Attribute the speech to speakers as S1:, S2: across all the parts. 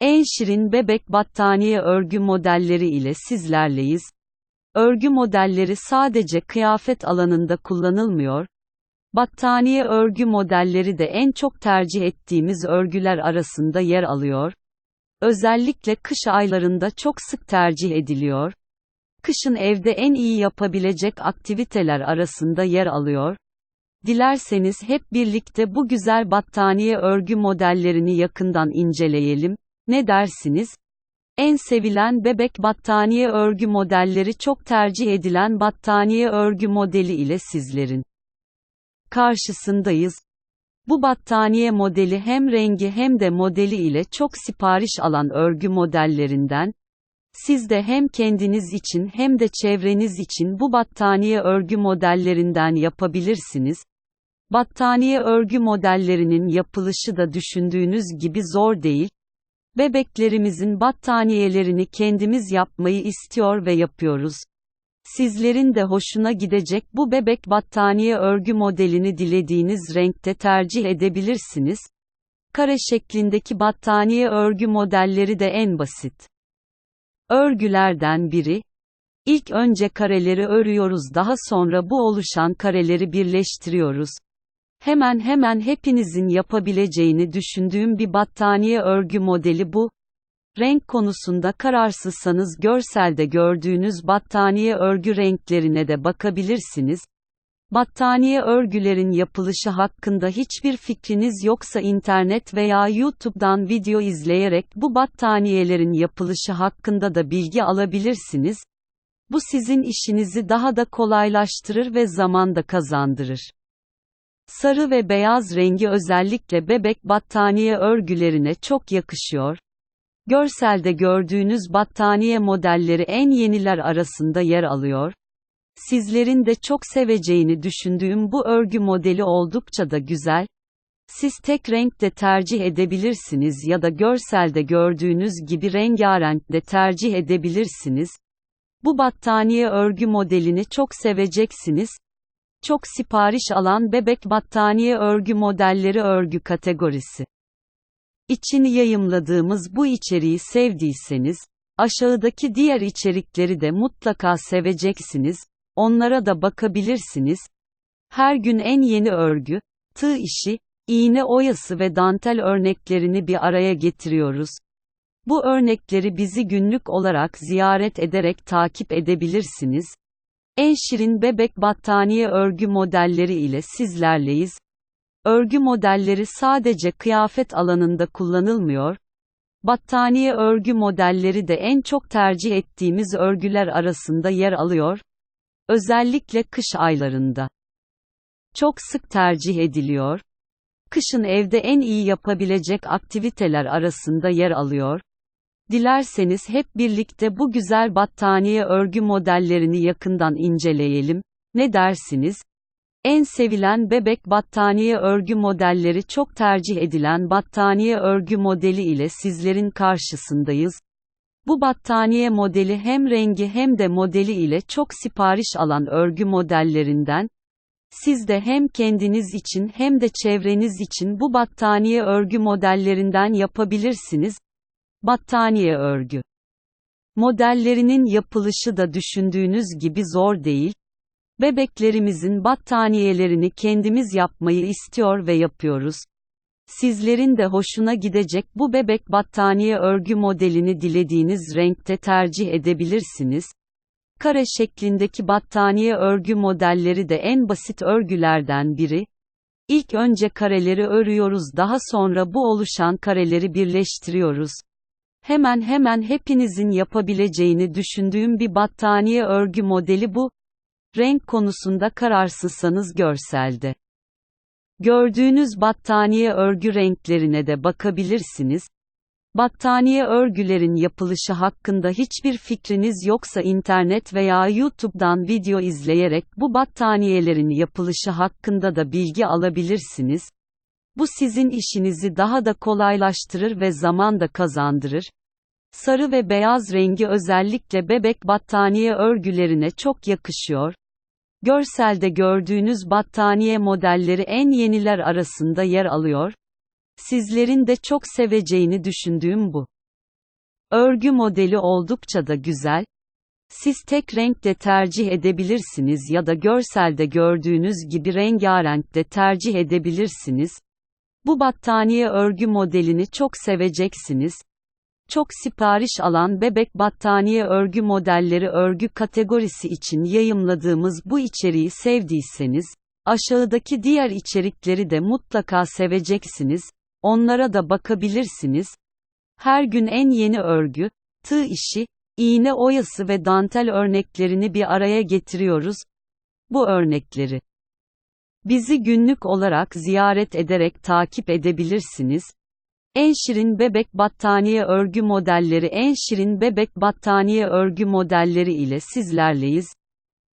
S1: En şirin bebek battaniye örgü modelleri ile sizlerleyiz. Örgü modelleri sadece kıyafet alanında kullanılmıyor. Battaniye örgü modelleri de en çok tercih ettiğimiz örgüler arasında yer alıyor. Özellikle kış aylarında çok sık tercih ediliyor. Kışın evde en iyi yapabilecek aktiviteler arasında yer alıyor. Dilerseniz hep birlikte bu güzel battaniye örgü modellerini yakından inceleyelim. Ne dersiniz? En sevilen bebek battaniye örgü modelleri çok tercih edilen battaniye örgü modeli ile sizlerin karşısındayız. Bu battaniye modeli hem rengi hem de modeli ile çok sipariş alan örgü modellerinden. Siz de hem kendiniz için hem de çevreniz için bu battaniye örgü modellerinden yapabilirsiniz. Battaniye örgü modellerinin yapılışı da düşündüğünüz gibi zor değil. Bebeklerimizin battaniyelerini kendimiz yapmayı istiyor ve yapıyoruz. Sizlerin de hoşuna gidecek bu bebek battaniye örgü modelini dilediğiniz renkte tercih edebilirsiniz. Kare şeklindeki battaniye örgü modelleri de en basit. Örgülerden biri. İlk önce kareleri örüyoruz daha sonra bu oluşan kareleri birleştiriyoruz. Hemen hemen hepinizin yapabileceğini düşündüğüm bir battaniye örgü modeli bu. Renk konusunda kararsızsanız görselde gördüğünüz battaniye örgü renklerine de bakabilirsiniz. Battaniye örgülerin yapılışı hakkında hiçbir fikriniz yoksa internet veya YouTube'dan video izleyerek bu battaniyelerin yapılışı hakkında da bilgi alabilirsiniz. Bu sizin işinizi daha da kolaylaştırır ve zaman da kazandırır. Sarı ve beyaz rengi özellikle bebek battaniye örgülerine çok yakışıyor. Görselde gördüğünüz battaniye modelleri en yeniler arasında yer alıyor. Sizlerin de çok seveceğini düşündüğüm bu örgü modeli oldukça da güzel. Siz tek renk de tercih edebilirsiniz ya da görselde gördüğünüz gibi rengarenk de tercih edebilirsiniz. Bu battaniye örgü modelini çok seveceksiniz. Çok sipariş alan bebek battaniye örgü modelleri örgü kategorisi. İçini yayımladığımız bu içeriği sevdiyseniz, aşağıdaki diğer içerikleri de mutlaka seveceksiniz, onlara da bakabilirsiniz. Her gün en yeni örgü, tığ işi, iğne oyası ve dantel örneklerini bir araya getiriyoruz. Bu örnekleri bizi günlük olarak ziyaret ederek takip edebilirsiniz. En şirin bebek battaniye örgü modelleri ile sizlerleyiz. Örgü modelleri sadece kıyafet alanında kullanılmıyor. Battaniye örgü modelleri de en çok tercih ettiğimiz örgüler arasında yer alıyor. Özellikle kış aylarında. Çok sık tercih ediliyor. Kışın evde en iyi yapabilecek aktiviteler arasında yer alıyor. Dilerseniz hep birlikte bu güzel battaniye örgü modellerini yakından inceleyelim. Ne dersiniz? En sevilen bebek battaniye örgü modelleri çok tercih edilen battaniye örgü modeli ile sizlerin karşısındayız. Bu battaniye modeli hem rengi hem de modeli ile çok sipariş alan örgü modellerinden. Siz de hem kendiniz için hem de çevreniz için bu battaniye örgü modellerinden yapabilirsiniz. Battaniye örgü modellerinin yapılışı da düşündüğünüz gibi zor değil. Bebeklerimizin battaniyelerini kendimiz yapmayı istiyor ve yapıyoruz. Sizlerin de hoşuna gidecek bu bebek battaniye örgü modelini dilediğiniz renkte tercih edebilirsiniz. Kare şeklindeki battaniye örgü modelleri de en basit örgülerden biri. İlk önce kareleri örüyoruz daha sonra bu oluşan kareleri birleştiriyoruz. Hemen hemen hepinizin yapabileceğini düşündüğüm bir battaniye örgü modeli bu. Renk konusunda kararsızsanız görselde. Gördüğünüz battaniye örgü renklerine de bakabilirsiniz. Battaniye örgülerin yapılışı hakkında hiçbir fikriniz yoksa internet veya YouTube'dan video izleyerek bu battaniyelerin yapılışı hakkında da bilgi alabilirsiniz. Bu sizin işinizi daha da kolaylaştırır ve zaman da kazandırır. Sarı ve beyaz rengi özellikle bebek battaniye örgülerine çok yakışıyor. Görselde gördüğünüz battaniye modelleri en yeniler arasında yer alıyor. Sizlerin de çok seveceğini düşündüğüm bu. Örgü modeli oldukça da güzel. Siz tek renkte tercih edebilirsiniz ya da görselde gördüğünüz gibi rengarenkte tercih edebilirsiniz. Bu battaniye örgü modelini çok seveceksiniz. Çok sipariş alan bebek battaniye örgü modelleri örgü kategorisi için yayımladığımız bu içeriği sevdiyseniz, aşağıdaki diğer içerikleri de mutlaka seveceksiniz. Onlara da bakabilirsiniz. Her gün en yeni örgü, tığ işi, iğne oyası ve dantel örneklerini bir araya getiriyoruz. Bu örnekleri bizi günlük olarak ziyaret ederek takip edebilirsiniz. En şirin bebek battaniye örgü modelleri En şirin bebek battaniye örgü modelleri ile sizlerleyiz.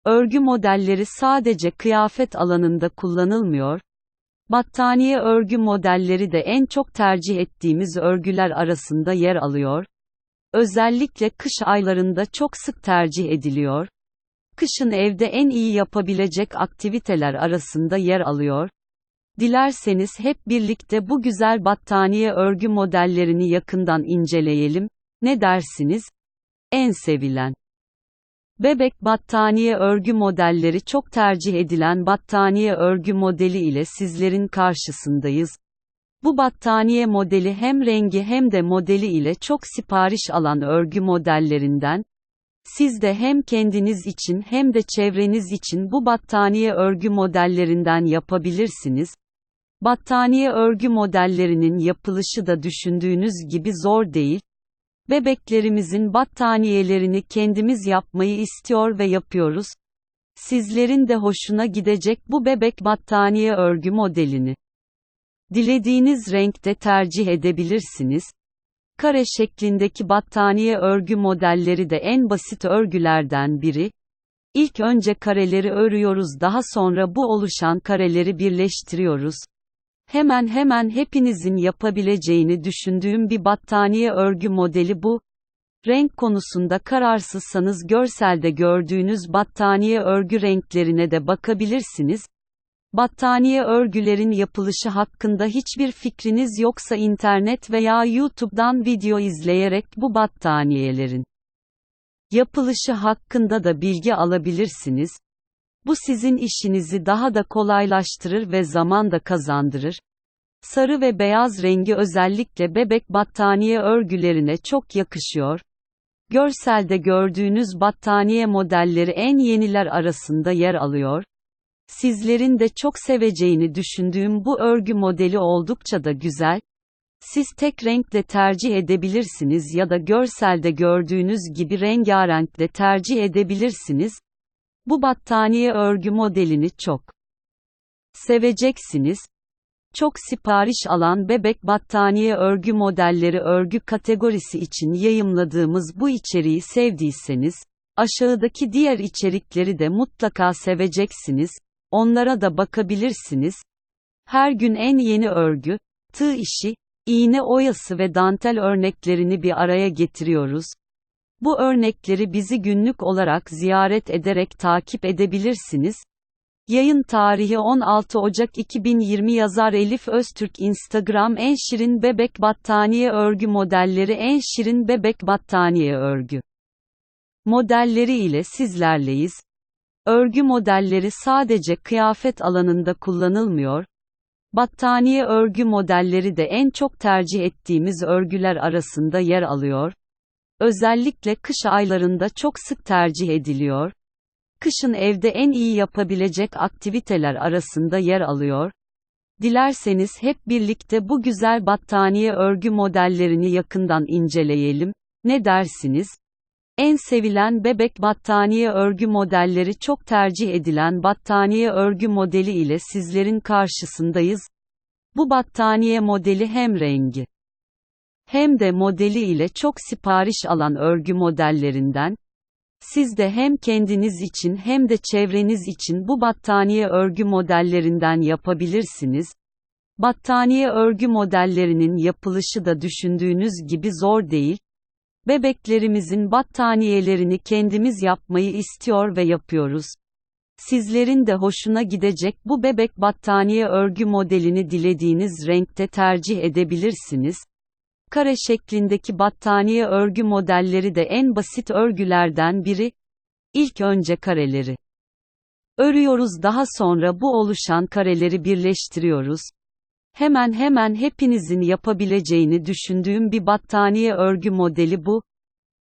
S1: Örgü modelleri sadece kıyafet alanında kullanılmıyor. Battaniye örgü modelleri de en çok tercih ettiğimiz örgüler arasında yer alıyor. Özellikle kış aylarında çok sık tercih ediliyor. Kışın evde en iyi yapabilecek aktiviteler arasında yer alıyor. Dilerseniz hep birlikte bu güzel battaniye örgü modellerini yakından inceleyelim. Ne dersiniz? En sevilen Bebek battaniye örgü modelleri çok tercih edilen battaniye örgü modeli ile sizlerin karşısındayız. Bu battaniye modeli hem rengi hem de modeli ile çok sipariş alan örgü modellerinden. Siz de hem kendiniz için hem de çevreniz için bu battaniye örgü modellerinden yapabilirsiniz. Battaniye örgü modellerinin yapılışı da düşündüğünüz gibi zor değil. Bebeklerimizin battaniyelerini kendimiz yapmayı istiyor ve yapıyoruz. Sizlerin de hoşuna gidecek bu bebek battaniye örgü modelini. Dilediğiniz renkte tercih edebilirsiniz. Kare şeklindeki battaniye örgü modelleri de en basit örgülerden biri. İlk önce kareleri örüyoruz daha sonra bu oluşan kareleri birleştiriyoruz. Hemen hemen hepinizin yapabileceğini düşündüğüm bir battaniye örgü modeli bu. Renk konusunda kararsızsanız görselde gördüğünüz battaniye örgü renklerine de bakabilirsiniz. Battaniye örgülerin yapılışı hakkında hiçbir fikriniz yoksa internet veya YouTube'dan video izleyerek bu battaniyelerin yapılışı hakkında da bilgi alabilirsiniz. Bu sizin işinizi daha da kolaylaştırır ve zaman da kazandırır. Sarı ve beyaz rengi özellikle bebek battaniye örgülerine çok yakışıyor. Görselde gördüğünüz battaniye modelleri en yeniler arasında yer alıyor. Sizlerin de çok seveceğini düşündüğüm bu örgü modeli oldukça da güzel. Siz tek renkle tercih edebilirsiniz ya da görselde gördüğünüz gibi rengarenkle tercih edebilirsiniz. Bu battaniye örgü modelini çok seveceksiniz. Çok sipariş alan bebek battaniye örgü modelleri örgü kategorisi için yayımladığımız bu içeriği sevdiyseniz, aşağıdaki diğer içerikleri de mutlaka seveceksiniz. Onlara da bakabilirsiniz. Her gün en yeni örgü, tığ işi, iğne oyası ve dantel örneklerini bir araya getiriyoruz. Bu örnekleri bizi günlük olarak ziyaret ederek takip edebilirsiniz. Yayın tarihi 16 Ocak 2020 yazar Elif Öztürk Instagram En Şirin Bebek Battaniye Örgü Modelleri En Şirin Bebek Battaniye Örgü Modelleri ile sizlerleyiz. Örgü modelleri sadece kıyafet alanında kullanılmıyor. Battaniye örgü modelleri de en çok tercih ettiğimiz örgüler arasında yer alıyor. Özellikle kış aylarında çok sık tercih ediliyor. Kışın evde en iyi yapabilecek aktiviteler arasında yer alıyor. Dilerseniz hep birlikte bu güzel battaniye örgü modellerini yakından inceleyelim. Ne dersiniz? En sevilen bebek battaniye örgü modelleri çok tercih edilen battaniye örgü modeli ile sizlerin karşısındayız. Bu battaniye modeli hem rengi hem de modeli ile çok sipariş alan örgü modellerinden. Siz de hem kendiniz için hem de çevreniz için bu battaniye örgü modellerinden yapabilirsiniz. Battaniye örgü modellerinin yapılışı da düşündüğünüz gibi zor değil. Bebeklerimizin battaniyelerini kendimiz yapmayı istiyor ve yapıyoruz. Sizlerin de hoşuna gidecek bu bebek battaniye örgü modelini dilediğiniz renkte tercih edebilirsiniz. Kare şeklindeki battaniye örgü modelleri de en basit örgülerden biri. İlk önce kareleri örüyoruz daha sonra bu oluşan kareleri birleştiriyoruz. Hemen hemen hepinizin yapabileceğini düşündüğüm bir battaniye örgü modeli bu.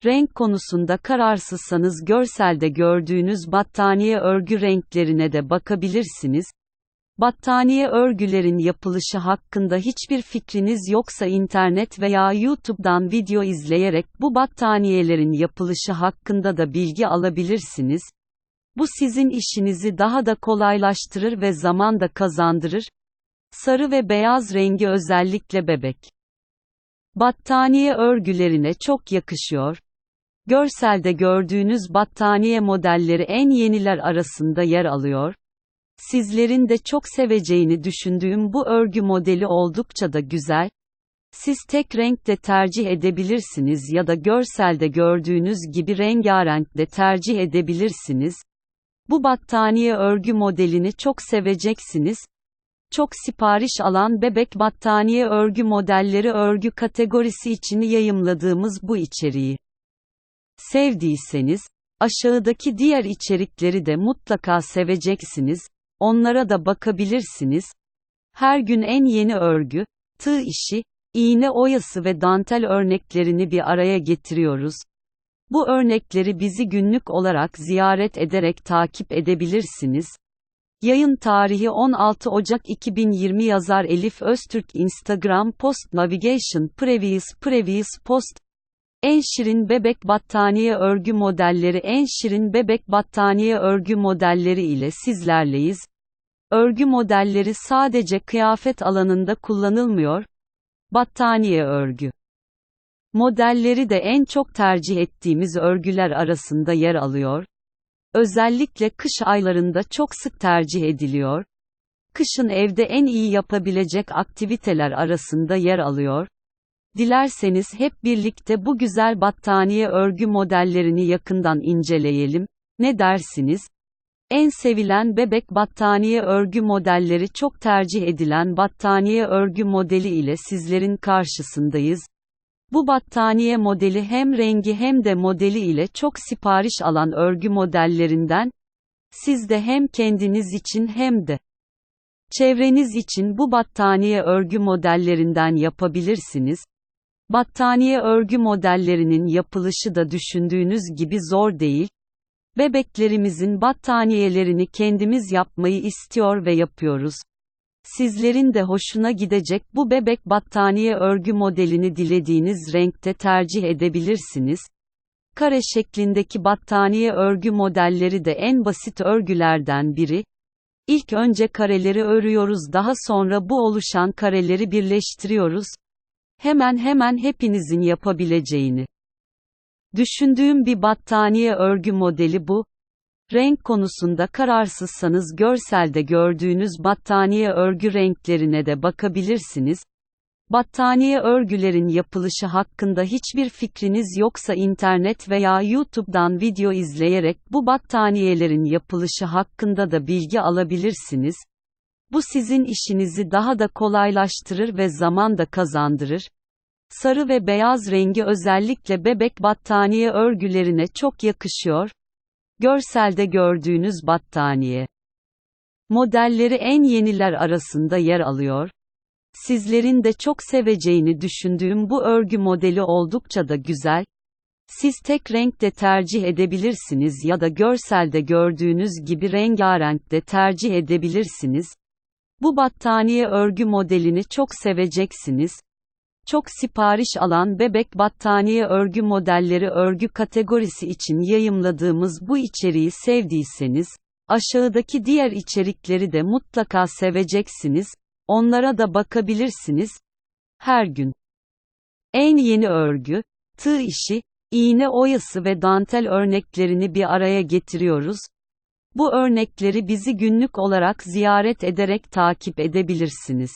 S1: Renk konusunda kararsızsanız görselde gördüğünüz battaniye örgü renklerine de bakabilirsiniz. Battaniye örgülerin yapılışı hakkında hiçbir fikriniz yoksa internet veya YouTube'dan video izleyerek bu battaniyelerin yapılışı hakkında da bilgi alabilirsiniz. Bu sizin işinizi daha da kolaylaştırır ve zaman da kazandırır. Sarı ve beyaz rengi özellikle bebek battaniye örgülerine çok yakışıyor. Görselde gördüğünüz battaniye modelleri en yeniler arasında yer alıyor. Sizlerin de çok seveceğini düşündüğüm bu örgü modeli oldukça da güzel. Siz tek renk de tercih edebilirsiniz ya da görselde gördüğünüz gibi rengarenk de tercih edebilirsiniz. Bu battaniye örgü modelini çok seveceksiniz. Çok sipariş alan bebek battaniye örgü modelleri örgü kategorisi için yayımladığımız bu içeriği sevdiyseniz, aşağıdaki diğer içerikleri de mutlaka seveceksiniz, onlara da bakabilirsiniz. Her gün en yeni örgü, tığ işi, iğne oyası ve dantel örneklerini bir araya getiriyoruz. Bu örnekleri bizi günlük olarak ziyaret ederek takip edebilirsiniz. Yayın tarihi 16 Ocak 2020 yazar Elif Öztürk Instagram Post Navigation Previous Previous Post En şirin bebek battaniye örgü modelleri En şirin bebek battaniye örgü modelleri ile sizlerleyiz. Örgü modelleri sadece kıyafet alanında kullanılmıyor. Battaniye örgü modelleri de en çok tercih ettiğimiz örgüler arasında yer alıyor. Özellikle kış aylarında çok sık tercih ediliyor. Kışın evde en iyi yapabilecek aktiviteler arasında yer alıyor. Dilerseniz hep birlikte bu güzel battaniye örgü modellerini yakından inceleyelim. Ne dersiniz? En sevilen bebek battaniye örgü modelleri çok tercih edilen battaniye örgü modeli ile sizlerin karşısındayız. Bu battaniye modeli hem rengi hem de modeli ile çok sipariş alan örgü modellerinden, siz de hem kendiniz için hem de çevreniz için bu battaniye örgü modellerinden yapabilirsiniz. Battaniye örgü modellerinin yapılışı da düşündüğünüz gibi zor değil. Bebeklerimizin battaniyelerini kendimiz yapmayı istiyor ve yapıyoruz. Sizlerin de hoşuna gidecek bu bebek battaniye örgü modelini dilediğiniz renkte tercih edebilirsiniz. Kare şeklindeki battaniye örgü modelleri de en basit örgülerden biri. İlk önce kareleri örüyoruz daha sonra bu oluşan kareleri birleştiriyoruz. Hemen hemen hepinizin yapabileceğini düşündüğüm bir battaniye örgü modeli bu. Renk konusunda kararsızsanız görselde gördüğünüz battaniye örgü renklerine de bakabilirsiniz. Battaniye örgülerin yapılışı hakkında hiçbir fikriniz yoksa internet veya YouTube'dan video izleyerek bu battaniyelerin yapılışı hakkında da bilgi alabilirsiniz. Bu sizin işinizi daha da kolaylaştırır ve zaman da kazandırır. Sarı ve beyaz rengi özellikle bebek battaniye örgülerine çok yakışıyor. Görselde gördüğünüz battaniye modelleri en yeniler arasında yer alıyor. Sizlerin de çok seveceğini düşündüğüm bu örgü modeli oldukça da güzel. Siz tek renk de tercih edebilirsiniz ya da görselde gördüğünüz gibi rengarenk de tercih edebilirsiniz. Bu battaniye örgü modelini çok seveceksiniz. Çok sipariş alan bebek battaniye örgü modelleri örgü kategorisi için yayımladığımız bu içeriği sevdiyseniz, aşağıdaki diğer içerikleri de mutlaka seveceksiniz, onlara da bakabilirsiniz. Her gün en yeni örgü, tığ işi, iğne oyası ve dantel örneklerini bir araya getiriyoruz. Bu örnekleri bizi günlük olarak ziyaret ederek takip edebilirsiniz.